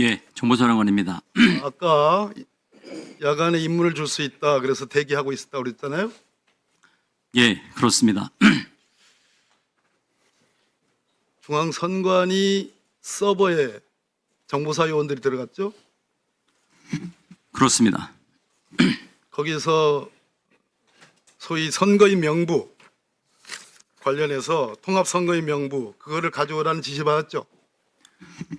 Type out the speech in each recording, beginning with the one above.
예, 정보사령관입니다. 아까 야간에 임무를 줄 수 있다. 그래서 대기하고 있었다 그랬잖아요. 예, 그렇습니다. 중앙선관위 서버에 정보사 요원들이 들어갔죠. 그렇습니다. 거기서 소위 선거인 명부 관련해서 통합선거인 명부 그거를 가져오라는 지시 받았죠.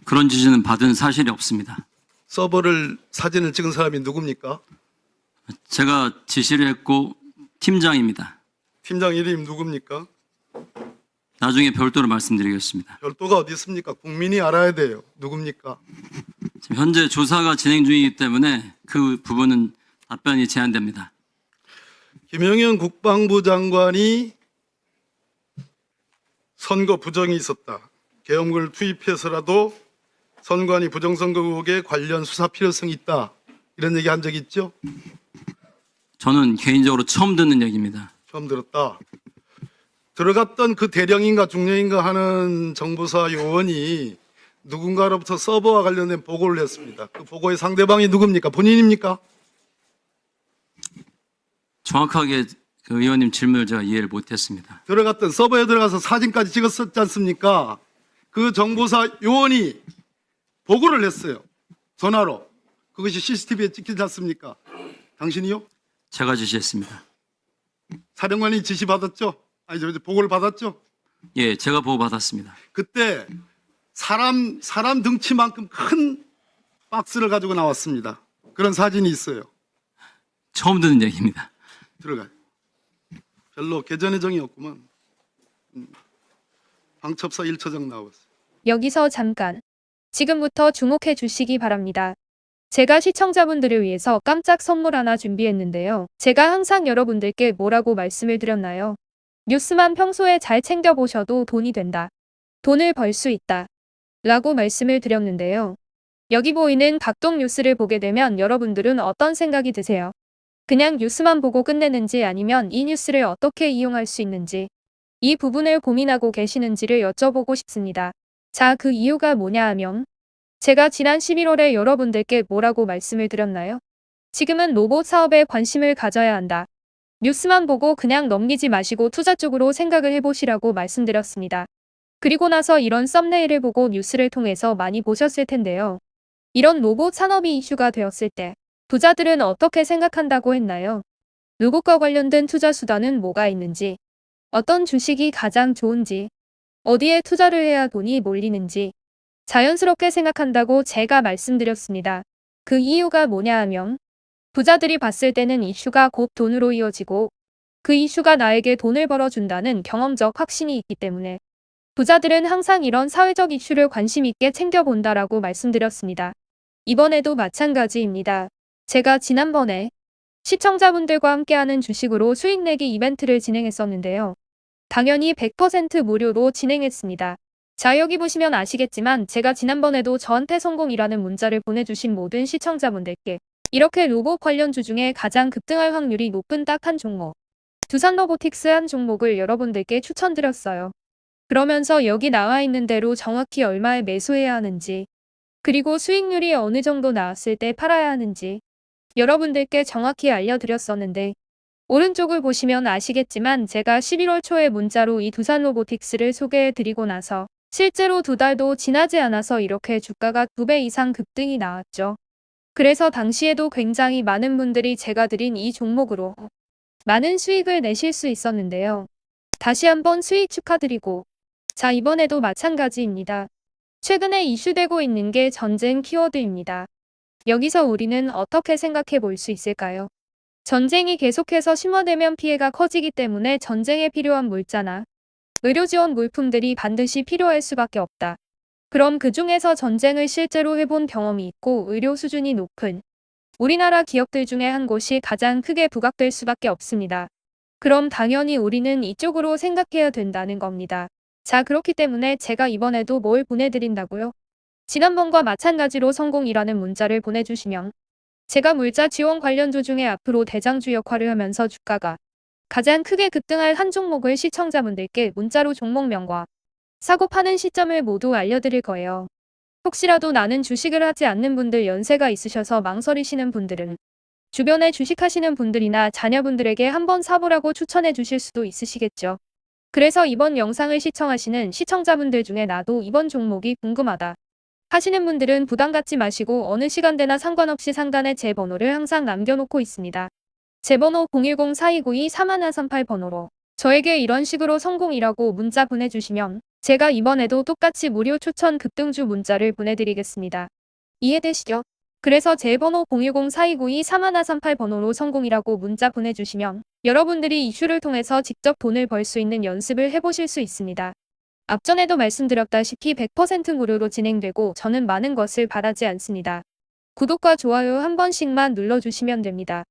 그런 지시는 받은 사실이 없습니다. 서버를 사진을 찍은 사람이 누굽니까? 제가 지시를 했고 팀장입니다. 팀장 이름 누굽니까? 나중에 별도로 말씀드리겠습니다. 별도가 어디 있습니까? 국민이 알아야 돼요. 누굽니까? 지금 현재 조사가 진행 중이기 때문에 그 부분은 답변이 제한됩니다. 김영현 국방부 장관이 선거 부정이 있었다. 계엄군을 투입해서라도 선관위 부정선거 의혹에 관련 수사 필요성이 있다. 이런 얘기 한 적 있죠? 저는 개인적으로 처음 듣는 얘기입니다. 처음 들었다. 들어갔던 그 대령인가 중령인가 하는 정보사 요원이 누군가로부터 서버와 관련된 보고를 했습니다. 그 보고의 상대방이 누굽니까? 본인입니까? 정확하게 그 의원님 질문을 제가 이해를 못했습니다. 들어갔던 서버에 들어가서 사진까지 찍었었지 않습니까? 그 정보사 요원이 보고를 했어요. 전화로. 그것이 CCTV에 찍히지 않습니까? 당신이요? 제가 지시했습니다. 사령관이 지시 받았죠? 아니, 저 보고를 받았죠? 예, 제가 보고 받았습니다. 그때 사람, 사람 등치만큼 큰 박스를 가지고 나왔습니다. 그런 사진이 있어요. 처음 듣는 얘기입니다. 들어가요. 별로 개전의 정이 없구만. 음. 방첩사 1처장 나왔어요. 여기서 잠깐. 지금부터 주목해 주시기 바랍니다. 제가 시청자분들을 위해서 깜짝 선물 하나 준비했는데요. 제가 항상 여러분들께 뭐라고 말씀을 드렸나요? 뉴스만 평소에 잘 챙겨보셔도 돈이 된다. 돈을 벌 수 있다. 라고 말씀을 드렸는데요. 여기 보이는 각종 뉴스를 보게 되면 여러분들은 어떤 생각이 드세요? 그냥 뉴스만 보고 끝내는지 아니면 이 뉴스를 어떻게 이용할 수 있는지 이 부분을 고민하고 계시는지를 여쭤보고 싶습니다. 자, 그 이유가 뭐냐 하면 제가 지난 11월에 여러분들께 뭐라고 말씀을 드렸나요? 지금은 로봇 사업에 관심을 가져야 한다. 뉴스만 보고 그냥 넘기지 마시고 투자 쪽으로 생각을 해보시라고 말씀드렸습니다. 그리고 나서 이런 썸네일을 보고 뉴스를 통해서 많이 보셨을 텐데요. 이런 로봇 산업이 이슈가 되었을 때 부자들은 어떻게 생각한다고 했나요? 로봇과 관련된 투자 수단은 뭐가 있는지, 어떤 주식이 가장 좋은지, 어디에 투자를 해야 돈이 몰리는지 자연스럽게 생각한다고 제가 말씀드렸습니다. 그 이유가 뭐냐 하면 부자들이 봤을 때는 이슈가 곧 돈으로 이어지고 그 이슈가 나에게 돈을 벌어준다는 경험적 확신이 있기 때문에 부자들은 항상 이런 사회적 이슈를 관심 있게 챙겨본다라고 말씀드렸습니다. 이번에도 마찬가지입니다. 제가 지난번에 시청자분들과 함께하는 주식으로 수익 내기 이벤트를 진행했었는데요. 당연히 100% 무료로 진행했습니다. 자, 여기 보시면 아시겠지만 제가 지난번에도 저한테 성공이라는 문자를 보내주신 모든 시청자분들께 이렇게 로봇 관련 주 중에 가장 급등할 확률이 높은 딱 한 종목, 두산 로보틱스 한 종목을 여러분들께 추천드렸어요. 그러면서 여기 나와 있는 대로 정확히 얼마에 매수해야 하는지, 그리고 수익률이 어느 정도 나왔을 때 팔아야 하는지 여러분들께 정확히 알려드렸었는데 오른쪽을 보시면 아시겠지만 제가 11월 초에 문자로 이 두산 로보틱스를 소개해드리고 나서 실제로 두 달도 지나지 않아서 이렇게 주가가 두 배 이상 급등이 나왔죠. 그래서 당시에도 굉장히 많은 분들이 제가 드린 이 종목으로 많은 수익을 내실 수 있었는데요. 다시 한번 수익 축하드리고 자 이번에도 마찬가지입니다. 최근에 이슈되고 있는 게 전쟁 키워드입니다. 여기서 우리는 어떻게 생각해 볼 수 있을까요? 전쟁이 계속해서 심화되면 피해가 커지기 때문에 전쟁에 필요한 물자나 의료 지원 물품들이 반드시 필요할 수밖에 없다. 그럼 그 중에서 전쟁을 실제로 해본 경험이 있고 의료 수준이 높은 우리나라 기업들 중에 한 곳이 가장 크게 부각될 수밖에 없습니다. 그럼 당연히 우리는 이쪽으로 생각해야 된다는 겁니다. 자, 그렇기 때문에 제가 이번에도 뭘 보내드린다고요? 지난번과 마찬가지로 성공이라는 문자를 보내주시면 제가 물자 지원 관련주 중에 앞으로 대장주 역할을 하면서 주가가 가장 크게 급등할 한 종목을 시청자분들께 문자로 종목명과 사고 파는 시점을 모두 알려드릴 거예요. 혹시라도 나는 주식을 하지 않는 분들 연세가 있으셔서 망설이시는 분들은 주변에 주식하시는 분들이나 자녀분들에게 한번 사보라고 추천해 주실 수도 있으시겠죠. 그래서 이번 영상을 시청하시는 시청자분들 중에 나도 이번 종목이 궁금하다. 하시는 분들은 부담 갖지 마시고 어느 시간대나 상관없이 상단에 제 번호를 항상 남겨놓고 있습니다. 제 번호 010-4292-3138 번호로 저에게 이런 식으로 성공이라고 문자 보내주시면 제가 이번에도 똑같이 무료 추천 급등주 문자를 보내드리겠습니다. 이해되시죠? 그래서 제 번호 010-4292-3138 번호로 성공이라고 문자 보내주시면 여러분들이 이슈를 통해서 직접 돈을 벌 수 있는 연습을 해보실 수 있습니다. 앞전에도 말씀드렸다시피 100% 무료로 진행되고 저는 많은 것을 바라지 않습니다. 구독과 좋아요 한 번씩만 눌러주시면 됩니다.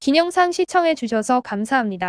긴 영상 시청해 주셔서 감사합니다.